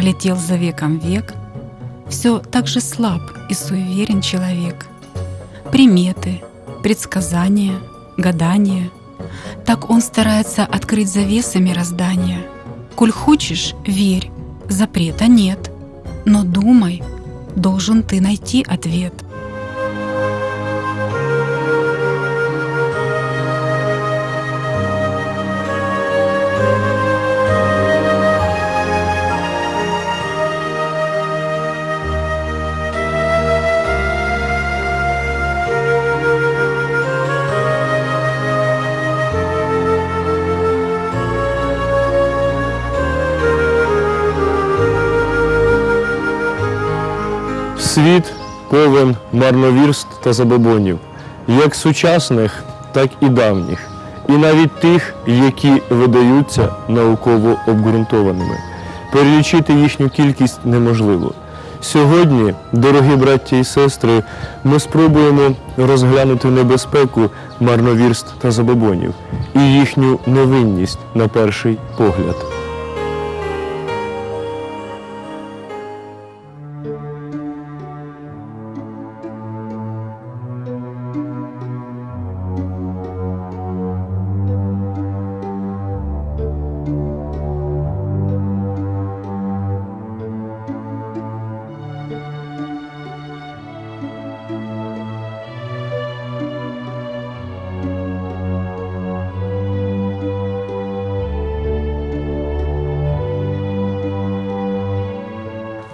летел за веком век, все так же слаб и суеверен человек. Приметы, предсказания, гадания. Так он старается открыть завесы мироздания. Коль хочешь, верь, запрета нет. Но думай, должен ты найти ответ – Світ повен марновірств та забобонів, як сучасних, так і давніх, і навіть тих, які видаються науково обґрунтованими. Перелічити їхню кількість неможливо. Сьогодні, дорогі браття і сестри, ми спробуємо розглянути небезпеку марновірств та забобонів і їхню невинність на перший погляд.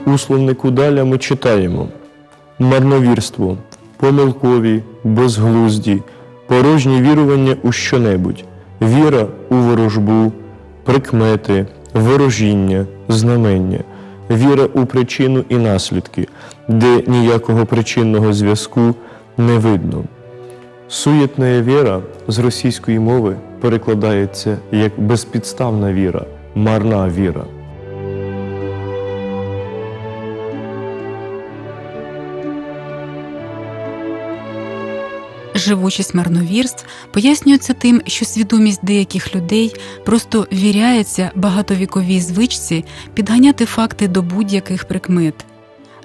У словнику Даля ми читаємо марновірство, помилкові, безглузді, порожні вірування у щонебудь, віра у ворожбу, прикмети, ворожіння, знамення, віра у причину і наслідки, де ніякого причинного зв'язку не видно. Суєтна віра з російської мови перекладається як безпідставна віра, марна віра. Живучість марновірств пояснюється тим, що свідомість деяких людей просто віряється багатовіковій звичці підганяти факти до будь-яких прикмет.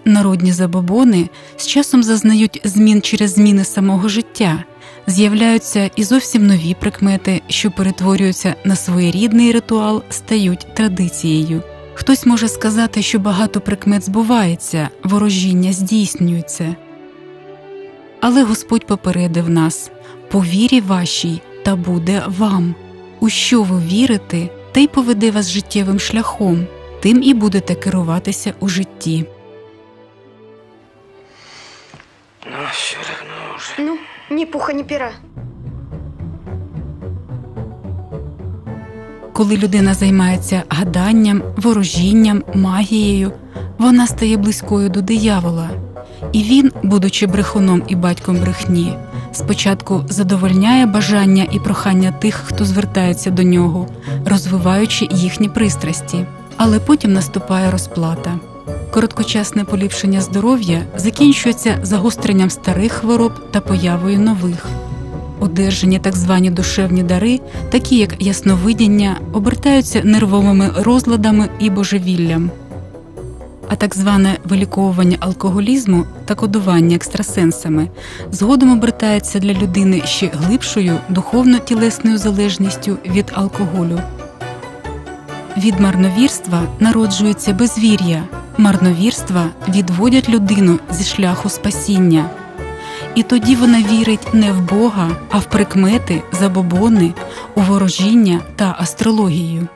Народні забобони з часом зазнають змін через зміни самого життя, з'являються і зовсім нові прикмети, що перетворюються на своєрідний ритуал, стають традицією. Хтось може сказати, що багато прикмет збувається, ворожіння здійснюється. Але Господь попередив нас по вірі вашій та буде вам. У що ви вірите, те й поведе вас життєвим шляхом, тим і будете керуватися у житті. Ну, все равно уже. Ну, ни пуха, ни пера. Коли людина займається гаданням, ворожінням, магією, вона стає близькою до диявола. І він, будучи брехуном і батьком брехні, спочатку задовольняє бажання і прохання тих, хто звертається до нього, розвиваючи їхні пристрасті, але потім наступає розплата. Короткочасне поліпшення здоров'я закінчується загостренням старих хвороб та появою нових. Одержані так звані душевні дари, такі як ясновидіння, обертаються нервовими розладами і божевіллям а так зване виліковування алкоголізму та кодування екстрасенсами згодом обертається для людини ще глибшою духовно-тілесною залежністю від алкоголю. Від марновірства народжується безвір'я, марновірства відводять людину зі шляху спасіння. І тоді вона вірить не в Бога, а в прикмети, забобони, у ворожіння та астрологію.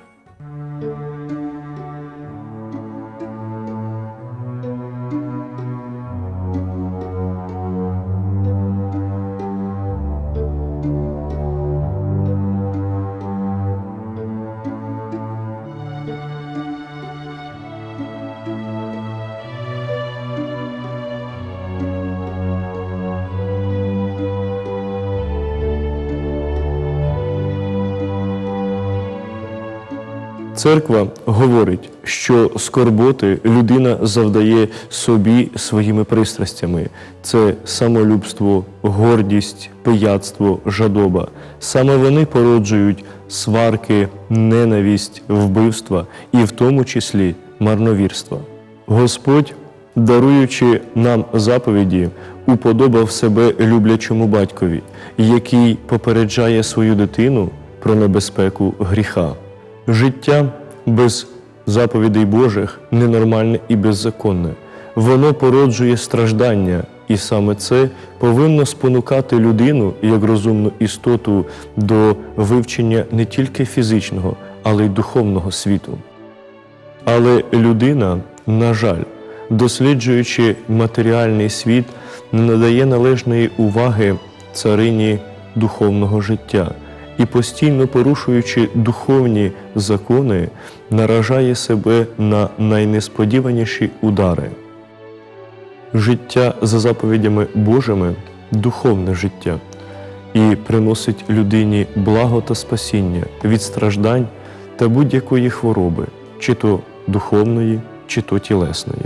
Церква говорить, що скорботи людина завдає собі своїми пристрастями. Це самолюбство, гордість, пияцтво, жадоба. Саме вони породжують сварки, ненависть, вбивства і в тому числі марновірства. Господь, даруючи нам заповіді, уподобав себе люблячому батькові, який попереджає свою дитину про небезпеку гріха. Життя без заповідей Божих ненормальне і беззаконне. Воно породжує страждання, і саме це повинно спонукати людину як розумну істоту до вивчення не тільки фізичного, але й духовного світу. Але людина, на жаль, досліджуючи матеріальний світ, не надає належної уваги царині духовного життя і постійно порушуючи духовні закони, наражає себе на найнесподіваніші удари. Життя за заповідями Божими духовне життя і приносить людині благо та спасіння від страждань та будь-якої хвороби, чи то духовної, чи то тілесної.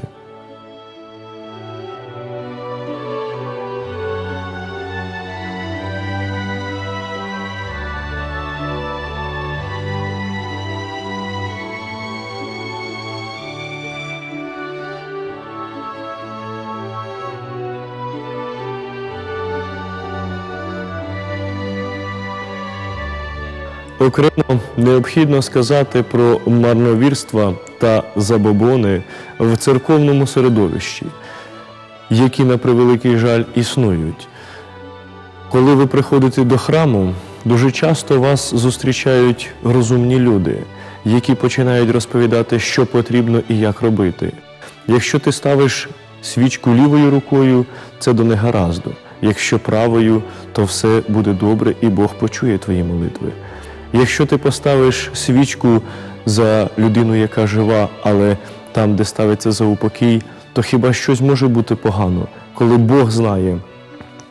Окремо необхідно сказати про марновірства та забобони в церковному середовищі, які на превеликий жаль існують. Коли ви приходите до храму, дуже часто вас зустрічають розумні люди, які починають розповідати, що потрібно і як робити. Якщо ти ставиш свічку лівою рукою, це до негаразду. Якщо правою, то все буде добре і Бог почує твої молитви. Якщо ти поставиш свічку за людину, яка жива, але там, де ставиться за упокій, то хіба щось може бути погано, коли Бог знає,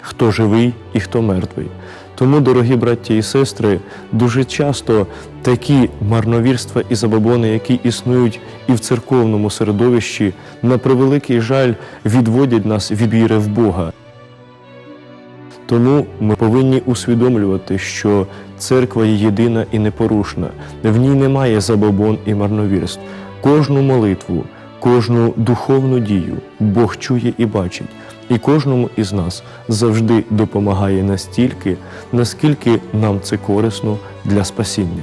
хто живий і хто мертвий. Тому, дорогі браті і сестри, дуже часто такі марновірства і забобони, які існують і в церковному середовищі, на превеликий жаль, відводять нас від віри в Бога. Тому ми повинні усвідомлювати, що церква є єдина і непорушна. В ній немає забобон і марновірств. Кожну молитву, кожну духовну дію Бог чує і бачить, і кожному із нас завжди допомагає настільки, наскільки нам це корисно для спасіння.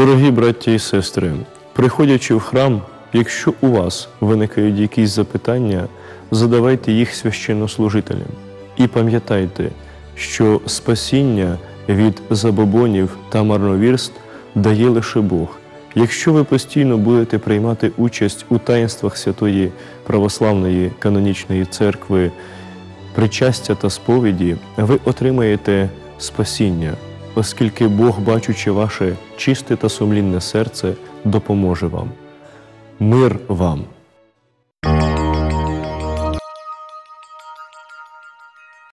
Дорогі браті і сестри, приходячи в храм, якщо у вас виникають якісь запитання, задавайте їх священнослужителям. І пам'ятайте, що спасіння від забобонів та марновірств дає лише Бог. Якщо ви постійно будете приймати участь у таїнствах Святої Православної канонічної церкви, причастя та сповіді, ви отримаєте спасіння, оскільки Бог, бачучи ваше чисте та сумлінне серце, допоможе вам. Мир вам!